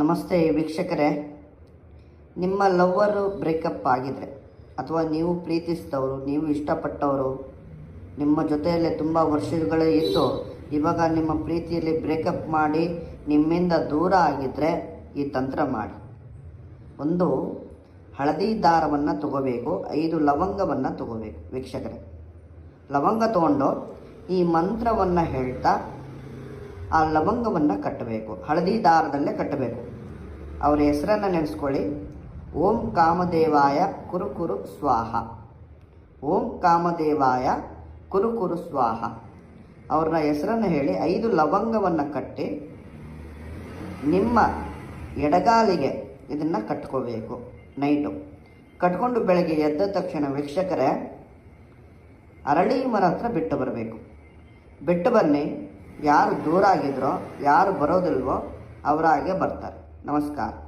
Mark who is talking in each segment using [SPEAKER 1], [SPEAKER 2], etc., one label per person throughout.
[SPEAKER 1] ನಮಸ್ತೆ ವೀಕ್ಷಕರೇ. ನಿಮ್ಮ ಲವ್ವರು ಬ್ರೇಕಪ್ ಆಗಿದ್ರೆ ಅಥವಾ ನೀವು ಪ್ರೀತಿಸಿದವರು, ನೀವು ಇಷ್ಟಪಟ್ಟವರು, ನಿಮ್ಮ ಜೊತೆಯಲ್ಲೇ ತುಂಬ ವರ್ಷಗಳೇ ಇತ್ತು ಇವಾಗ ನಿಮ್ಮ ಪ್ರೀತಿಯಲ್ಲಿ ಬ್ರೇಕಪ್ ಮಾಡಿ ನಿಮ್ಮಿಂದ ದೂರ ಆಗಿದ್ದರೆ ಈ ತಂತ್ರ ಮಾಡಿ. ಒಂದು, ಹಳದಿ ದಾರವನ್ನು ತಗೋಬೇಕು, ಐದು, ಲವಂಗವನ್ನು ತಗೋಬೇಕು ವೀಕ್ಷಕರೇ. ಲವಂಗ ತಗೊಂಡು ಈ ಮಂತ್ರವನ್ನು ಹೇಳ್ತಾ ಆ ಲವಂಗವನ್ನು ಕಟ್ಟಬೇಕು. ಹಳದಿ ದಾರದಲ್ಲೇ ಕಟ್ಟಬೇಕು. ಅವರ ಹೆಸರನ್ನು ನೆನೆಸ್ಕೊಳ್ಳಿ. ಓಂ ಕಾಮದೇವಾಯ ಕುರುಕುರು ಸ್ವಾಹ. ಓಂ ಕಾಮದೇವಾಯ ಕುರುಕುರು ಸ್ವಾಹ. ಅವ್ರನ್ನ ಹೆಸರನ್ನು ಹೇಳಿ ಐದು ಲವಂಗವನ್ನು ಕಟ್ಟಿ ನಿಮ್ಮ ಎಡಗಾಲಿಗೆ ಇದನ್ನು ಕಟ್ಕೋಬೇಕು ನೈಟು ಕಟ್ಕೊಂಡು ಬೆಳಗ್ಗೆ ಎದ್ದ ತಕ್ಷಣ ವೀಕ್ಷಕರೇ, ಅರಳಿ ಮರ ಹತ್ರ ಬಿಟ್ಟು ಬರಬೇಕು. ಬಿಟ್ಟು ಬನ್ನಿ. ಯಾರು ದೂರ ಆಗಿದ್ರೋ ಯಾರು ಬರೋದಿಲ್ವೋ ಅವರಾಗೆ ಬರ್ತಾರೆ. ನಮಸ್ಕಾರ.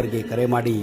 [SPEAKER 2] ನಂಬರ್ಗೆ ಕರೆ ಮಾಡಿ.